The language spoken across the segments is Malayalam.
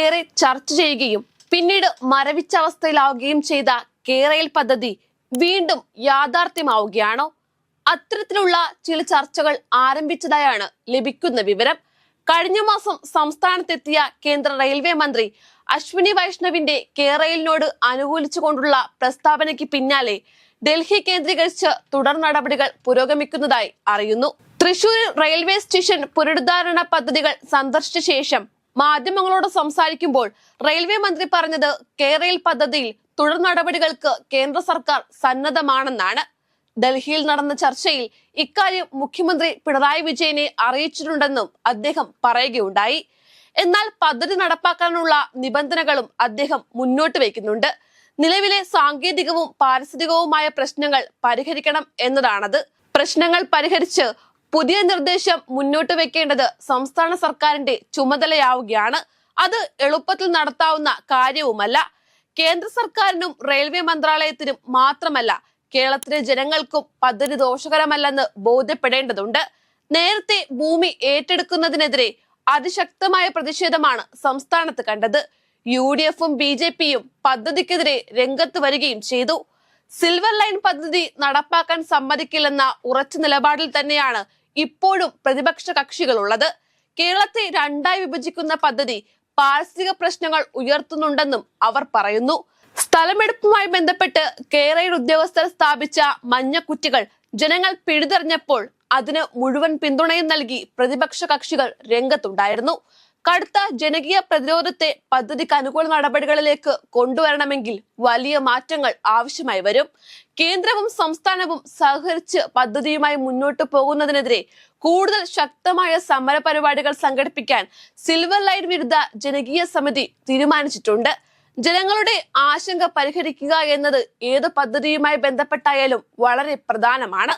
ഏറെ ചർച്ച ചെയ്യുകയും പിന്നീട് മരവിച്ച അവസ്ഥയിലാവുകയും ചെയ്ത കേരയിൽ പദ്ധതി വീണ്ടും യാഥാർത്ഥ്യമാവുകയാണോ? അത്തരത്തിലുള്ള ചില ചർച്ചകൾ ആരംഭിച്ചതായാണ് ലഭിക്കുന്ന വിവരം. കഴിഞ്ഞ മാസം സംസ്ഥാനത്തെത്തിയ കേന്ദ്ര റെയിൽവേ മന്ത്രി അശ്വിനി വൈഷ്ണവിന്റെ കേരളിനോട് അനുകൂലിച്ചുകൊണ്ടുള്ള പ്രസ്താവനയ്ക്ക് പിന്നാലെ ഡൽഹി കേന്ദ്രീകരിച്ച് തുടർ നടപടികൾ പുരോഗമിക്കുന്നതായി അറിയുന്നു. തൃശൂർ റെയിൽവേ സ്റ്റേഷൻ പുനരുദ്ധാരണ പദ്ധതികൾ സന്ദർശിച്ച ശേഷം മാധ്യമങ്ങളോട് സംസാരിക്കുമ്പോൾ റെയിൽവേ മന്ത്രി പറഞ്ഞത് കേരയിൽ പദ്ധതിയിൽ തുടർ നടപടികൾക്ക് കേന്ദ്ര സർക്കാർ സന്നദ്ധമാണെന്നാണ്. ഡൽഹിയിൽ നടന്ന ചർച്ചയിൽ ഇക്കാര്യം മുഖ്യമന്ത്രി പിണറായി വിജയനെ അറിയിച്ചിട്ടുണ്ടെന്നും അദ്ദേഹം പറയുകയുണ്ടായി. എന്നാൽ പദ്ധതി നടപ്പാക്കാനുള്ള നിബന്ധനകളും അദ്ദേഹം മുന്നോട്ട് വയ്ക്കുന്നുണ്ട്. നിലവിലെ സാങ്കേതികവും പാരിസ്ഥിതികവുമായ പ്രശ്നങ്ങൾ പരിഹരിക്കണം എന്നതാണത്. പ്രശ്നങ്ങൾ പരിഹരിച്ച് പുതിയ നിർദ്ദേശം മുന്നോട്ട് വെക്കേണ്ടത് സംസ്ഥാന സർക്കാരിന്റെ ചുമതലയാവുകയാണ്. അത് എളുപ്പത്തിൽ നടത്താവുന്ന കാര്യവുമല്ല. കേന്ദ്ര സർക്കാരിനും റെയിൽവേ മന്ത്രാലയത്തിനും മാത്രമല്ല കേരളത്തിലെ ജനങ്ങൾക്കും പദ്ധതി ദോഷകരമല്ലെന്ന് ബോധ്യപ്പെടേണ്ടതുണ്ട്. നേരത്തെ ഭൂമി ഏറ്റെടുക്കുന്നതിനെതിരെ അതിശക്തമായ പ്രതിഷേധമാണ് സംസ്ഥാനത്ത് കണ്ടത്. യു ഡി എഫും ബി ജെ പിയും പദ്ധതിക്കെതിരെ രംഗത്ത് വരികയും ചെയ്തു. സിൽവർ ലൈൻ പദ്ധതി നടപ്പാക്കാൻ സമ്മതിക്കില്ലെന്ന ഉറച്ച നിലപാടിൽ തന്നെയാണ് ഇപ്പോഴും പ്രതിപക്ഷ കക്ഷികളുള്ളത്. കേരളത്തെ രണ്ടായി വിഭജിക്കുന്ന പദ്ധതി പാരിസ്ഥിതിക പ്രശ്നങ്ങൾ ഉയർത്തുന്നുണ്ടെന്നും അവർ പറയുന്നു. സ്ഥലമെടുപ്പുമായി ബന്ധപ്പെട്ട് കേരള ഉദ്യോഗസ്ഥർ സ്ഥാപിച്ച മഞ്ഞക്കുറ്റികൾ ജനങ്ങൾ പിഴുതെറിഞ്ഞപ്പോൾ അതിന് മുഴുവൻ പിന്തുണയും നൽകി പ്രതിപക്ഷ കക്ഷികൾ രംഗത്തുണ്ടായിരുന്നു. കടുത്ത ജനകീയ പ്രതിരോധത്തെ പദ്ധതിക്ക് അനുകൂല നടപടികളിലേക്ക് കൊണ്ടുവരണമെങ്കിൽ വലിയ മാറ്റങ്ങൾ ആവശ്യമായി വരും. കേന്ദ്രവും സംസ്ഥാനവും സഹകരിച്ച് പദ്ധതിയുമായി മുന്നോട്ട് പോകുന്നതിനെതിരെ കൂടുതൽ ശക്തമായ സമര പരിപാടികൾ സംഘടിപ്പിക്കാൻ സിൽവർ ലൈൻ വിരുദ്ധ ജനകീയ സമിതി തീരുമാനിച്ചിട്ടുണ്ട്. ജനങ്ങളുടെ ആശങ്ക പരിഹരിക്കുക എന്നത് ഏത് പദ്ധതിയുമായി ബന്ധപ്പെട്ടായാലും വളരെ പ്രധാനമാണ്.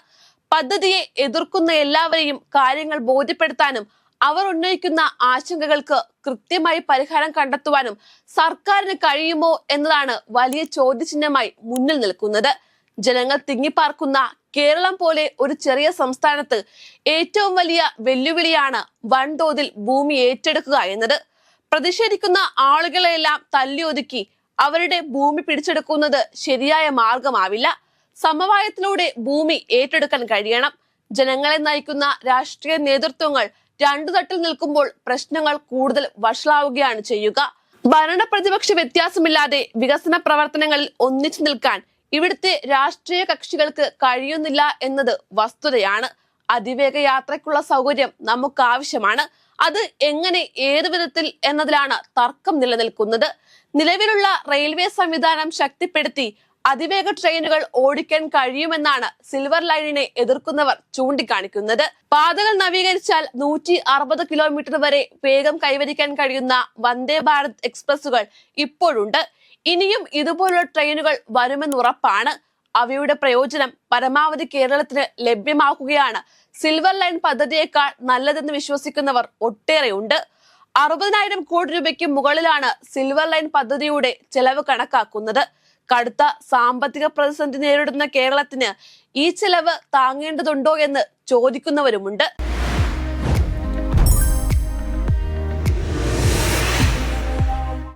പദ്ധതിയെ എതിർക്കുന്ന എല്ലാവരെയും കാര്യങ്ങൾ ബോധ്യപ്പെടുത്താനും അവർ ഉന്നയിക്കുന്ന ആശങ്കകൾക്ക് കൃത്യമായി പരിഹാരം കണ്ടെത്തുവാനും സർക്കാരിന് കഴിയുമോ എന്നതാണ് വലിയ ചോദ്യചിഹ്നമായി മുന്നിൽ നിൽക്കുന്നത്. ജനങ്ങൾ തിങ്ങിപ്പാർക്കുന്ന കേരളം പോലെ ഒരു ചെറിയ സംസ്ഥാനത്ത് ഏറ്റവും വലിയ വെല്ലുവിളിയാണ് വൻതോതിൽ ഭൂമി ഏറ്റെടുക്കുക എന്നത്. പ്രതിഷേധിക്കുന്ന ആളുകളെല്ലാം തല്ലിയൊതുക്കി അവരുടെ ഭൂമി പിടിച്ചെടുക്കുന്നത് ശരിയായ മാർഗമാവില്ല. സമവായത്തിലൂടെ ഭൂമി ഏറ്റെടുക്കാൻ കഴിയണം. ജനങ്ങളെ നയിക്കുന്ന രാഷ്ട്രീയ നേതൃത്വങ്ങൾ രണ്ടു തട്ടിൽ നിൽക്കുമ്പോൾ പ്രശ്നങ്ങൾ കൂടുതൽ വഷളാവുകയാണ് ചെയ്യുക. ഭരണ പ്രതിപക്ഷ വ്യത്യാസമില്ലാതെ വികസന പ്രവർത്തനങ്ങളിൽ ഒന്നിച്ചു നിൽക്കാൻ ഇവിടുത്തെ രാഷ്ട്രീയ കക്ഷികൾക്ക് കഴിയുന്നില്ല എന്നത് വസ്തുതയാണ്. അതിവേഗ യാത്രയ്ക്കുള്ള സൗകര്യം നമുക്ക് ആവശ്യമാണ് അത് എങ്ങനെ ഏതു വിധത്തിൽ എന്നതിലാണ് തർക്കം നിലനിൽക്കുന്നത്. നിലവിലുള്ള റെയിൽവേ സംവിധാനം ശക്തിപ്പെടുത്തി അതിവേഗ ട്രെയിനുകൾ ഓടിക്കാൻ കഴിയുമെന്നാണ് സിൽവർ ലൈനിനെ എതിർക്കുന്നവർ ചൂണ്ടിക്കാണിക്കുന്നത്. പാതകൾ നവീകരിച്ചാൽ നൂറ്റി അറുപത് കിലോമീറ്റർ വരെ വേഗം കൈവരിക്കാൻ കഴിയുന്ന വന്ദേ ഭാരത് എക്സ്പ്രസുകൾ ഇപ്പോഴുണ്ട്. ഇനിയും ഇതുപോലുള്ള ട്രെയിനുകൾ വരുമെന്നുറപ്പാണ് അവയുടെ പ്രയോജനം പരമാവധി കേരളത്തിന് ലഭ്യമാക്കുകയാണ്. സിൽവർ ലൈൻ പദ്ധതിയേക്കാൾ നല്ലതെന്ന് വിശ്വസിക്കുന്നവർ ഒട്ടേറെയുണ്ട്. അറുപതിനായിരം കോടി രൂപയ്ക്ക് മുകളിലാണ് സിൽവർ ലൈൻ പദ്ധതിയുടെ ചെലവ് കണക്കാക്കുന്നത്. കടുത്ത സാമ്പത്തിക പ്രതിസന്ധി നേരിടുന്ന കേരളത്തിന് ഈ ചെലവ് താങ്ങേണ്ടതുണ്ടോ എന്ന് ചോദിക്കുന്നവരുമുണ്ട്.